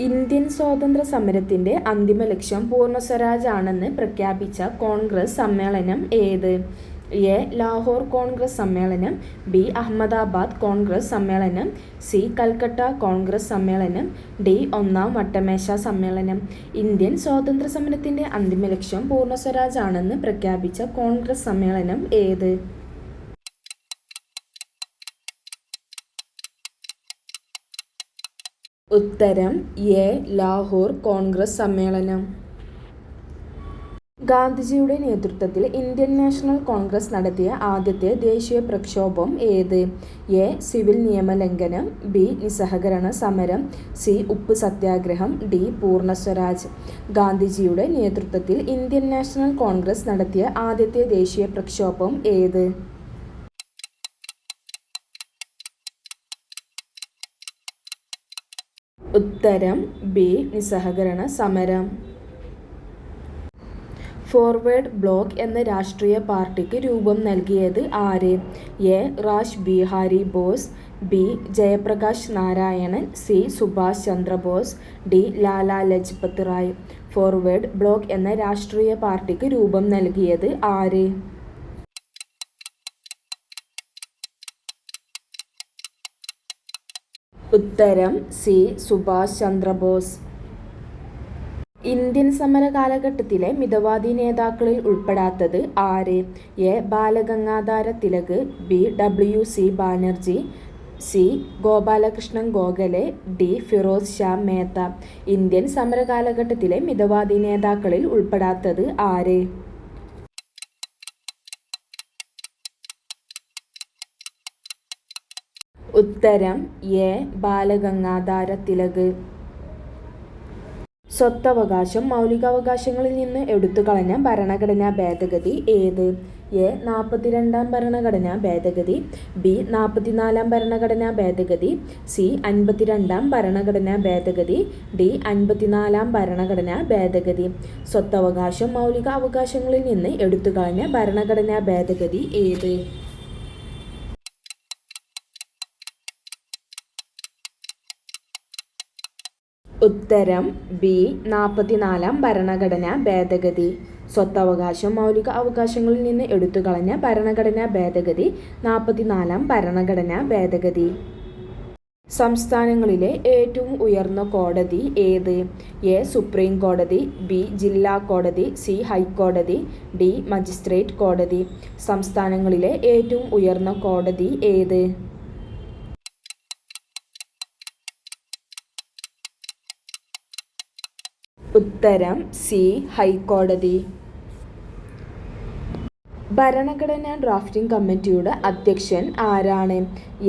Indian സ്വാതന്ത്ര്യ സമരത്തിന്റെ അന്തിമ ലക്ഷ്യം പൂർണ സ്വരാജ് ആണെന്ന് പ്രഖ്യാപിച്ച കോൺഗ്രസ് സമ്മേളനം ഏത്? എ. ലാഹോർ കോൺഗ്രസ് സമ്മേളനം ബി. അഹമ്മദാബാദ് കോൺഗ്രസ് സമ്മേളനം സി. കൽക്കട്ട കോൺഗ്രസ് സമ്മേളനം ഡി. ഒന്നാം വട്ടമേശ സമ്മേളനം. ഇന്ത്യൻ സ്വാതന്ത്ര്യ സമരത്തിന്റെ അന്തിമ ലക്ഷ്യം പൂർണ സ്വരാജ് ആണെന്ന് പ്രഖ്യാപിച്ച കോൺഗ്രസ് സമ്മേളനം ഏത്? ഉത്തരം എ ലാഹോർ കോൺഗ്രസ് സമ്മേളനം. ഗാന്ധിജിയുടെ നേതൃത്വത്തിൽ ഇന്ത്യൻ നാഷണൽ കോൺഗ്രസ് നടത്തിയ ആദ്യത്തെ ദേശീയ പ്രക്ഷോഭം ഏത്? എ സിവിൽ നിയമലംഘനം ബി നിസ്സഹകരണ സമരം സി ഉപ്പ് സത്യാഗ്രഹം ഡി പൂർണ സ്വരാജ്. ഗാന്ധിജിയുടെ നേതൃത്വത്തിൽ ഇന്ത്യൻ നാഷണൽ കോൺഗ്രസ് നടത്തിയ ആദ്യത്തെ ദേശീയ പ്രക്ഷോഭം ഏത്? ഉത്തരം ബി. നിസ്സഹകരണ സമരം. ഫോർവേഡ് ബ്ലോക്ക് എന്ന രാഷ്ട്രീയ പാർട്ടിക്ക് രൂപം നൽകിയത് ആര്? A. Rash Behari Bose B. Jayaprakash Narayanan C. Subhash Chandrabose D. Lala Lajpat Rai. Forward bloc എന്ന രാഷ്ട്രീയ പാർട്ടിക്ക് രൂപം നൽകിയത് ആര്? ഉത്തരം സി സുഭാഷ് ചന്ദ്രബോസ്. ഇന്ത്യൻ സമര കാലഘട്ടത്തിലെ മിതവാദി നേതാക്കളിൽ ഉൾപ്പെടാത്തത് ആര്? A. Balagangadhara Tilak B. W C Banerjee C. Gopalakrishnan Gokhale D. Feroz Shah Mehta. Indian സമര കാലഘട്ടത്തിലെ മിതവാദി നേതാക്കളിൽ ഉൾപ്പെടാത്തത് ആര്? ഉത്തരം എ. ബാലഗംഗാധാര തിലക് സ്വത്തവകാശം മൗലികാവകാശങ്ങളിൽ നിന്ന് എടുത്തു കളഞ്ഞ ഭരണഘടനാ ഭേദഗതി ഏത്? എ. നാൽപ്പത്തിരണ്ടാം ഭരണഘടനാ ഭേദഗതി ബി. നാൽപ്പത്തിനാലാം ഭരണഘടനാ ഭേദഗതി സി. അൻപത്തിരണ്ടാം ഭരണഘടനാ ഭേദഗതി ഡി. അൻപത്തിനാലാം ഭരണഘടനാ ഭേദഗതി. സ്വത്തവകാശം മൗലിക അവകാശങ്ങളിൽ നിന്ന് എടുത്തുകളഞ്ഞ ഭരണഘടനാ ഭേദഗതി ഏത്? ഉത്തരം ബി. നാൽപ്പത്തിനാലാം ഭരണഘടനാ ഭേദഗതി. സ്വത്തവകാശം മൗലിക അവകാശങ്ങളിൽ നിന്ന് എടുത്തുകളഞ്ഞ ഭരണഘടനാ ഭേദഗതി നാൽപ്പത്തിനാലാം ഭരണഘടനാ ഭേദഗതി. സംസ്ഥാനങ്ങളിലെ ഏറ്റവും ഉയർന്ന കോടതി ഏത്? എ. സുപ്രീം കോടതി ബി. ജില്ലാ കോടതി സി. ഹൈക്കോടതി ഡി. മജിസ്ട്രേറ്റ് കോടതി. സംസ്ഥാനങ്ങളിലെ ഏറ്റവും ഉയർന്ന കോടതി ഏത്? ഉത്തരം സി ഹൈക്കോടതി. ഭരണഘടനാ ഡ്രാഫ്റ്റിംഗ് കമ്മിറ്റിയുടെ അധ്യക്ഷൻ ആരാണ്?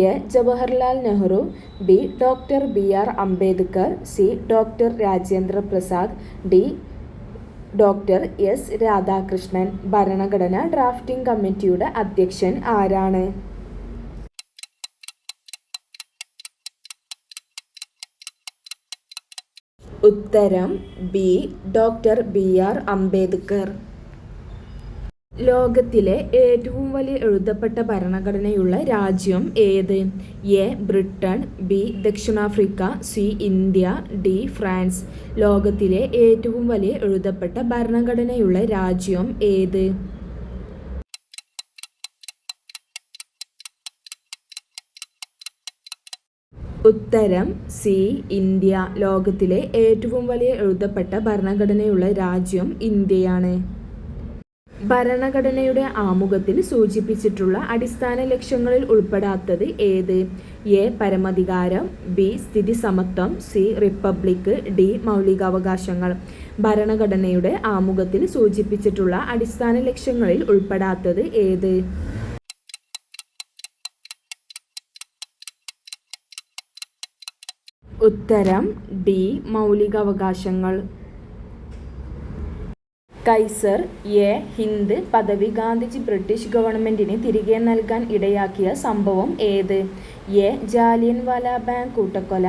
A Jawaharlal Nehru. B doctor B R Ambedkar. C doctor Rajendra Prasad. D doctor S Radhakrishnan. ഭരണഘടനാ ഡ്രാഫ്റ്റിംഗ് കമ്മിറ്റിയുടെ അധ്യക്ഷൻ ആരാണ്? ഉത്തരം B. Doctor B. R. Ambedkar. ലോകത്തിലെ ഏറ്റവും വലിയ എഴുതപ്പെട്ട ഭരണഘടനയുള്ള രാജ്യം ഏത്? എ. Britain B. ദക്ഷിണാഫ്രിക്ക സി. India D. ഫ്രാൻസ്. ലോകത്തിലെ ഏറ്റവും വലിയ എഴുതപ്പെട്ട ഭരണഘടനയുള്ള രാജ്യം ഏത്? ഉത്തരം സി ഇന്ത്യ. ലോകത്തിലെ ഏറ്റവും വലിയ എഴുതപ്പെട്ട ഭരണഘടനയുള്ള രാജ്യം ഇന്ത്യയാണ്. ഭരണഘടനയുടെ ആമുഖത്തിൽ സൂചിപ്പിച്ചിട്ടുള്ള അടിസ്ഥാന ലക്ഷ്യങ്ങളിൽ ഉൾപ്പെടാത്തത് ഏത്? എ പരമാധികാരം ബി സ്ഥിതി സമത്വം സി റിപ്പബ്ലിക് ഡി മൗലികാവകാശങ്ങൾ. ഭരണഘടനയുടെ ആമുഖത്തിൽ സൂചിപ്പിച്ചിട്ടുള്ള അടിസ്ഥാന ലക്ഷ്യങ്ങളിൽ ഉൾപ്പെടാത്തത് ഏത്? ഉത്തരം ഡി. മൗലികാവകാശങ്ങൾ. Kaiser A. ഹിന്ദ് പദവി ഗാന്ധിജി ബ്രിട്ടീഷ് ഗവൺമെന്റിന് തിരികെ നൽകാൻ ഇടയാക്കിയ സംഭവം ഏത്? എ. ജാലിയൻ ബാങ്ക് കൂട്ടക്കൊല.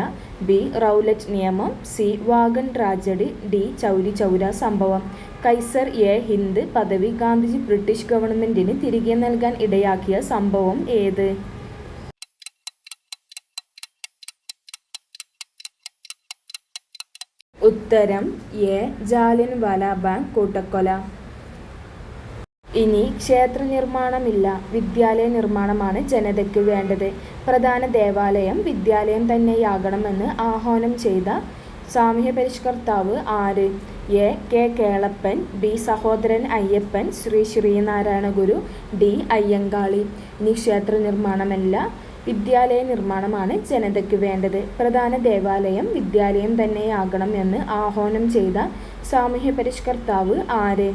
ബി. റൗലറ്റ് നിയമം. C. Wagon tragedy. D. Chauri Chaura സംഭവം. Kaiser A. ഹിന്ദ് പദവി ഗാന്ധിജി ബ്രിട്ടീഷ് ഗവൺമെന്റിന് തിരികെ നൽകാൻ ഇടയാക്കിയ സംഭവം ഏത്? ഉത്തരം എ. ജാലിയൻ വാലാബാഗ് കൂട്ടക്കൊല. ഇനി ക്ഷേത്ര നിർമ്മാണമില്ല. വിദ്യാലയ നിർമ്മാണമാണ് ജനതയ്ക്ക് വേണ്ടത്. പ്രധാന ദേവാലയം വിദ്യാലയം തന്നെയാകണമെന്ന് ആഹ്വാനം ചെയ്ത സാമൂഹ്യ പരിഷ്കർത്താവ് ആര്? A. K. Kelappan B. Sahodaran Ayyappan Sri Sreenarayana Guru D. Ayyankali. ഇനി ക്ഷേത്ര നിർമ്മാണമല്ല. വിദ്യാലയ നിർമ്മാണമാണ് ജനതയ്ക്ക് വേണ്ടത്. പ്രധാന ദേവാലയം വിദ്യാലയം തന്നെയാകണം എന്ന് ആഹ്വാനം ചെയ്ത സാമൂഹ്യ പരിഷ്കർത്താവ് ആര്?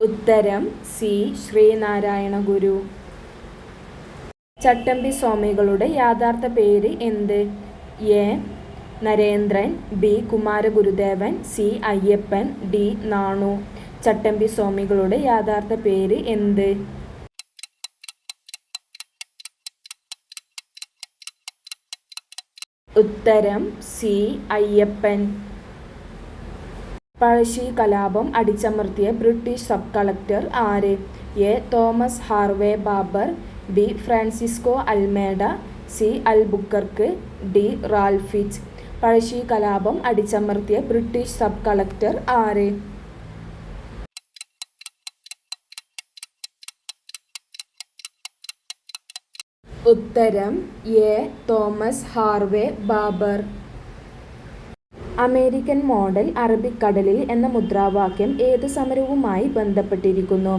ഉത്തരം സി. ശ്രീനാരായണ ഗുരു. ചട്ടമ്പി സ്വാമികളുടെ യാഥാർത്ഥ പേര് എന്ത്? A. Narendran B. Kumaragurudevan C. Ayyappan D. Nanu. Chattampi സ്വാമികളുടെ യാഥാർത്ഥ പേര് എന്ത്? ഉത്തരം സി. അയ്യപ്പൻ. പഴശ്ശി കലാപം അടിച്ചമർത്തിയ ബ്രിട്ടീഷ് സബ് കളക്ടർ ആര്? A. Thomas Harvey Baber B. Francisco Almeida C. Albuquerque D. Ralph Fitch Pazhassi കലാപം അടിച്ചമർത്തിയ ബ്രിട്ടീഷ് സബ് കളക്ടർ ആര്? ഉത്തരം A. Thomas Harvey Baber. American model അറബിക്കടലിൽ എന്ന മുദ്രാവാക്യം ഏത് സമരവുമായി ബന്ധപ്പെട്ടിരിക്കുന്നു?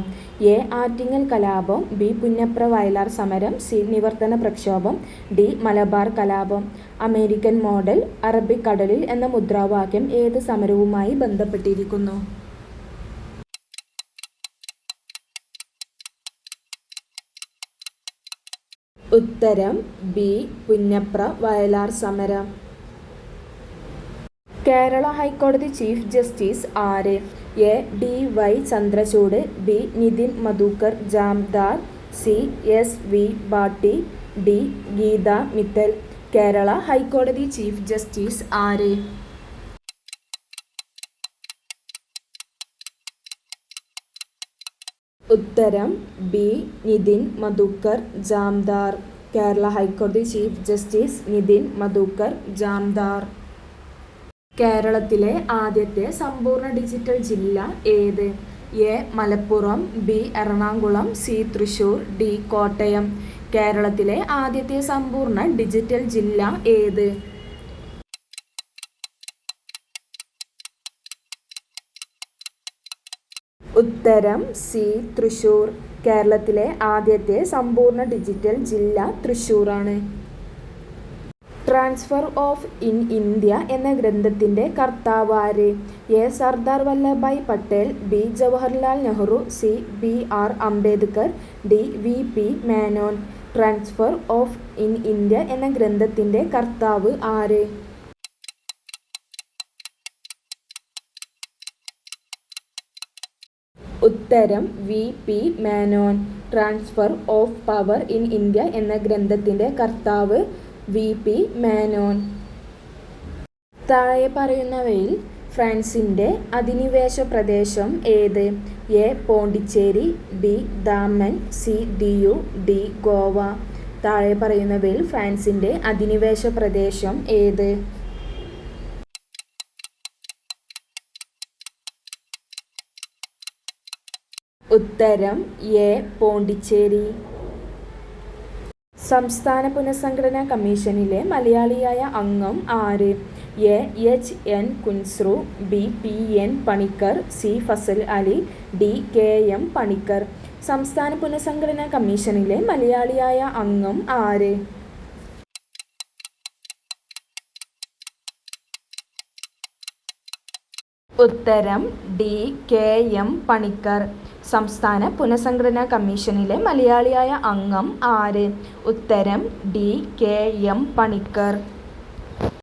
എ. ആറ്റിങ്ങൽ കലാപം ബി. പുന്നപ്ര വയലാർ സമരം സി. നിവർത്തന പ്രക്ഷോഭം ഡി. മലബാർ കലാപം. അമേരിക്കൻ മോഡൽ അറബിക്കടലിൽ എന്ന മുദ്രാവാക്യം ഏത് സമരവുമായി ബന്ധപ്പെട്ടിരിക്കുന്നു? ഉത്തരം ബി. പുന്നപ്ര വയലാർ സമരം. കേരള ഹൈക്കോടതി ചീഫ് ജസ്റ്റിസ് ആര്. A. D. Y. Chandrachud B. Nitin Madhukar Jamdar C. S. V. Bhatti D. Geeta Mittal. Kerala ഹൈക്കോടതി ചീഫ് ജസ്റ്റിസ് ആര്. ഉത്തരം ബി. നിതിൻ മധുക്കർ ജാംദാർ. കേരള ഹൈക്കോടതി ചീഫ് ജസ്റ്റിസ് നിതിൻ മധുക്കർ ജാംദാർ. കേരളത്തിലെ ആദ്യത്തെ സമ്പൂർണ ഡിജിറ്റൽ ജില്ല ഏത്? A. Malappuram B. Ernakulam C. Thrissur D. Kottayam. കേരളത്തിലെ ആദ്യത്തെ സമ്പൂർണ ഡിജിറ്റൽ ജില്ല ഏത്? ഉത്തരം സി തൃശൂർ കേരളത്തിലെ ആദ്യത്തെ സമ്പൂർണ ഡിജിറ്റൽ ജില്ല തൃശൂറാണ്. ട്രാൻസ്ഫർ ഓഫ് ഇൻ ഇന്ത്യ എന്ന ഗ്രന്ഥത്തിന്റെ കർത്താവ് ആര് A. Sardar Vallabhbhai Patel B. Jawaharlal Nehru C. B. R. Ambedkar D. V. P. Menon. Transfer of in India എന്ന ഗ്രന്ഥത്തിന്റെ കർത്താവ് ആര്? ഉത്തരം V. P. Menon. Transfer of power in India എന്ന ഗ്രന്ഥത്തിന്റെ കർത്താവ് വി. പി. മേനോൻ. താഴെ പറയുന്നവയിൽ ഫ്രാൻസിന്റെ അധിനിവേശ പ്രദേശം ഏത്? A. Pondicherry B. Daman C. Diu D. Goa. താഴെ പറയുന്നവയിൽ ഫ്രാൻസിന്റെ അധിനിവേശ പ്രദേശം ഏത്? ഉത്തരം എ പോണ്ടിച്ചേരി. സംസ്ഥാന പുനഃസംഘടനാ കമ്മീഷനിലെ മലയാളിയായ അംഗം ആര്? A H N Kunzru B P N Panikkar C Fazal Ali D K M Panikkar. സംസ്ഥാന പുനഃസംഘടനാ കമ്മീഷനിലെ മലയാളിയായ അംഗം ആര്? ഉത്തരം ഡി കെ എം പണിക്കർ. സംസ്ഥാന പുനഃസംഘടനാ കമ്മീഷനിലെ മലയാളിയായ അംഗം ആര്? ഉത്തരം ഡി കെ എം പണിക്കർ.